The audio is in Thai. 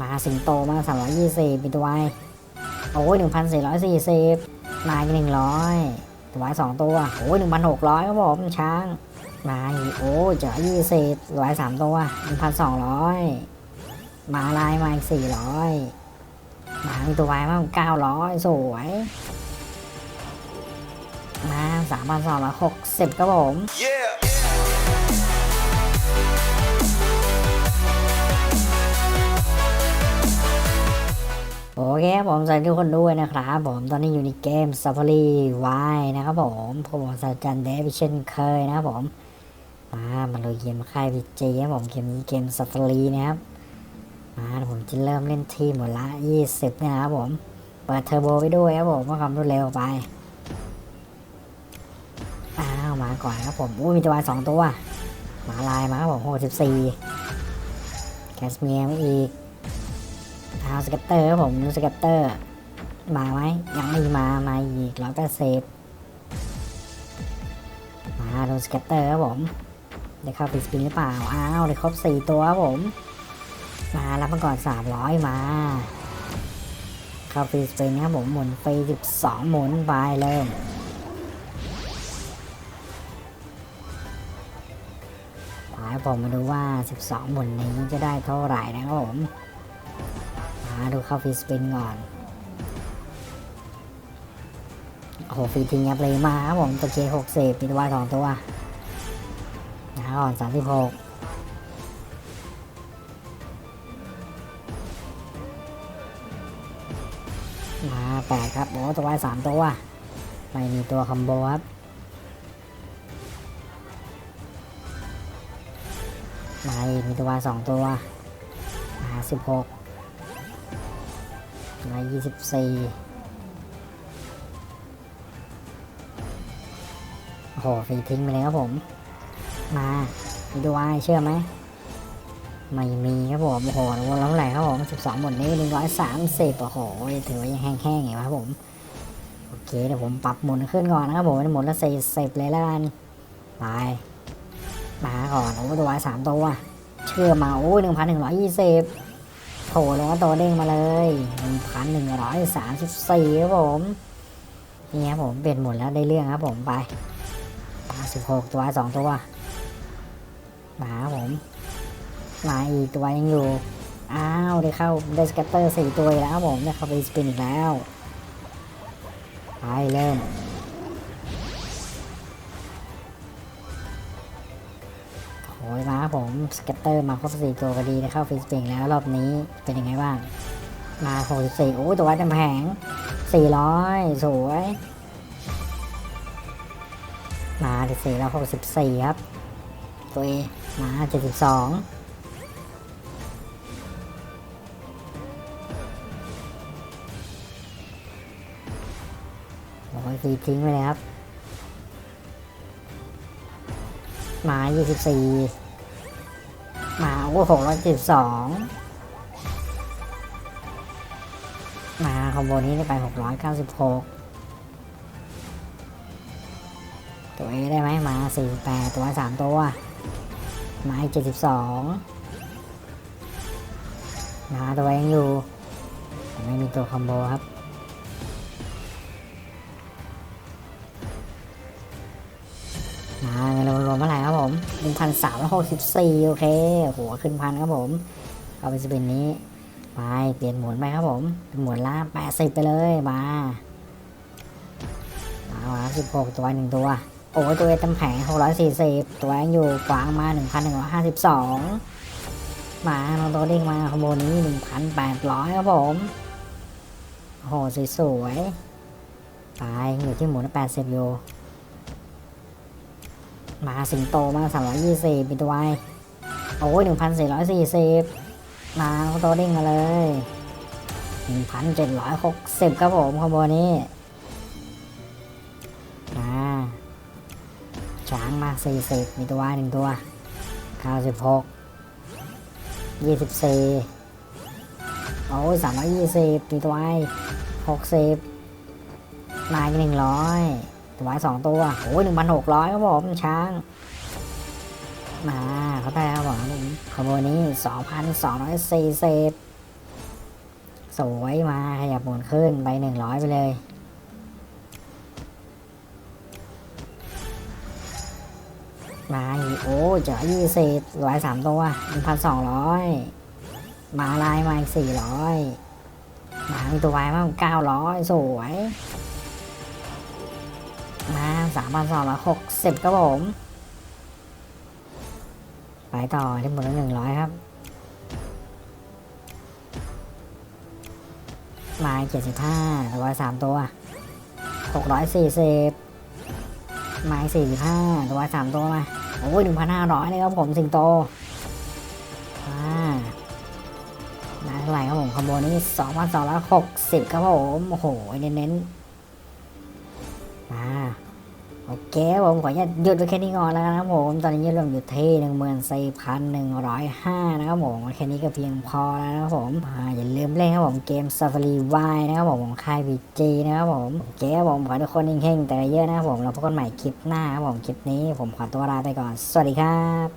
มาสิงโตมาสามร้อยยี่สิบปิดตัวไว้โอ้ยหนึ่งพันสี่ร้อยสี่สิบมาอีกหนึ่งร้อยตัวไว้สองตัวโอ้ยหนึ่งพันหกร้อยครับผมช้างมาอีกโอ้เจอยี่สิบตัวไว้สามตัวหนึ่งพันสองร้อยมาลายมาอีกสี่ร้อยมามีตัวไว้มากเก้าร้อยสวยมาสามพันสองร้อยหกสิบครับผม Yeah. โอเคผมสวัสดีทุกคนด้วยนะครับผมตอนนี้อยู่ในเกม Safari Y นะครับผมผมสาจันเดวิเช่นเคยนะครับผมมามาเลยเกมค่ายพีจีครับผมเกมนี้เกม Safari นะครับมาผมจะเริ่มเล่นทีมหมดละ20เนี่ยนะครับผมเปิดเทอร์โบไปด้วยครับผมเพื่อความรวดเร็วไปอ้าวมาก่อนครับผมอุ้ยมีตัววายสองตัวมาลายมาครับผม64แคสเมียมาอีก เท้าสเก็ตเตอร์ครับผมนูสเก็ตเตอร์ มาไหมยังไม่มา มาอีกร้อยแปดสิบมาดูสเก็ตเตอร์ครับผมได้เข้าฟิสปินหรือเปล่า อ้าวได้ครบสี่ตัวครับผม มารับมาก่อนสามร้อยมา เข้าฟรีสปินครับผมหมุนฟรีสิบสองหมุนไปเริ่มไปผมมาดูว่า 12 หมุนนี้จะได้เท่าไหร่นะครับผม ดูเข้าฟีสปินก่อน โอ้โหฟีทิ้งยับเลยมาครับผมตัวเคหกสิบมีตัววายสองตัวนะก่อนสามสิบหกมาแปดครับโอ้ตัววายสามตัวไม่มีตัวคอมโบครับมาอีกมีตัววายสองตัวมาสิบหก มา24โอ้โหฟรีทิ้งไปเลยครับผม มามีดูวายเชื่อไหม ไม่มีครับผม โอ้โหวนแล้วเท่าไหร่ครับผม12หมดนี้130โอ้โห ถือว่ายังแห้งๆอยู่ครับผม โอเค เดี๋ยวผมปรับหมุนขึ้นก่อนนะครับผมหมุนละ40เลยแล้วกันไปมาก่อน โอ้ตัววายสามตัว เชื่อมา โอ้ย1,120 โผล่ลงมาตัวเด้งมาเลย1,134ครับผม นี่ครับผมเปลี่ยนหมดแล้วได้เรื่องครับผมไป16ตัวสองตัวมาครับผม มาอีกตัวยังอยู่ อ้าวได้เข้าได้สแกตเตอร์สี่ตัวแล้วครับผมได้เข้าไปสปินอีกแล้ว ไปเริ่ม โอ้ยมาครับผมสเก็ตเตอร์มาครบสี่ตัวพอดีได้เข้าฟิสปิงแล้วรอบนี้เป็นยังไงบ้าง มา64โอ้ตัววัดจำแผง400สวย มาที่สี่แล้ว64ครับ ตัวเอมา72โอ้ยฟรีทิ้งไปเลยครับ มายี่สิบสี่มาโอ้โหร้อยสิบสองมาคอมโบนี้ได้ไปหกร้อยเก้าสิบหกตัวเอได้ไหมมาสี่แปดตัวสามตัวมาเจ็ดสิบสองมาตัวยังอยู่ไม่มีตัวคอมโบครับมาเงินรวมาไหร่ครับ ผมหนึ่งพันสามร้อยหกสิบสี่โอเคหัวขึ้นพันครับผมเอาไปสปินนี้ไปเปลี่ยนหมุนไปครับผมเป็นหมุนละแปดสิบไปเลยมามามาสิบหกตัวหนึ่งตัว โอ้ตัวเต็มแผงหกร้อยสี่สิบตัวยังอยู่กวางมาหนึ่งพันหนึ่งร้อยห้าสิบสองมาลองตัวเด้งมาขโมยนี้หนึ่งพันแปดร้อยครับผมโอ้โหสวยๆไปอยู่ที่หมุนละแปดสิบอยู่ มาสิงโตมา320บิดไวโอ้ย1,440 มาโตดิ้งมาเลย 1,760 ครับผมคอมโบนี้มาช้างมา 40 มีตัวหนึ่งตัว96 24 โอ้ย320 มีตัว60 มาอีก100 ถวายสองตัวโอ้ยหนึ่งพันหกร้อยครับผมช้าง มาเขาได้ครับผมขโมนนี้สองพันสองร้อยสี่สิบสวยมาขยับหมุนขึ้นไปหนึ่งร้อยไปเลยมาอีโอ้เจอยี่สิบร้อยสามตัวหนึ่งพันสองร้อยมาลายมาอีกสี่ร้อยมามีตัววายมากเก้าร้อยสวย มาสามพันสองร้อยหกสิบครับผม ไปต่อที่หมดละหนึ่งร้อยครับ มาเจ็ดสิบห้าร้อยสามตัวหกร้อยสี่สิบมาสี่สิบห้าร้อยสามตัวมา โอ้ยหนึ่งพันห้าร้อยเลยครับผมสิงโตมาเท่าไหร่ครับผมคอมโบนี้สองพันสองร้อยหกสิบครับผม โอ้โห เน้นๆ มาโอเคผมขออนุญาตหยุดไว้แค่นี้ก่อนแล้วกันะครับผมตอนนี้ยอดรวมอยู่ที่หนึ่งหมื่นสี่พันหนึ่งร้อยห้านะครับผมแค่นี้ก็เพียงพอแล้วนะครับผมอย่าลืมเล่นครับผมเกม Safari Y นะครับผมของค่ายวีจีนะครับผมโอเคครับผมขอทุกคนเฮงๆแต่เยอะนะครับผมเราพบกันใหม่คลิปหน้าครับผมคลิปนี้ผมขอตัวลาไปก่อน สวัสดีครับ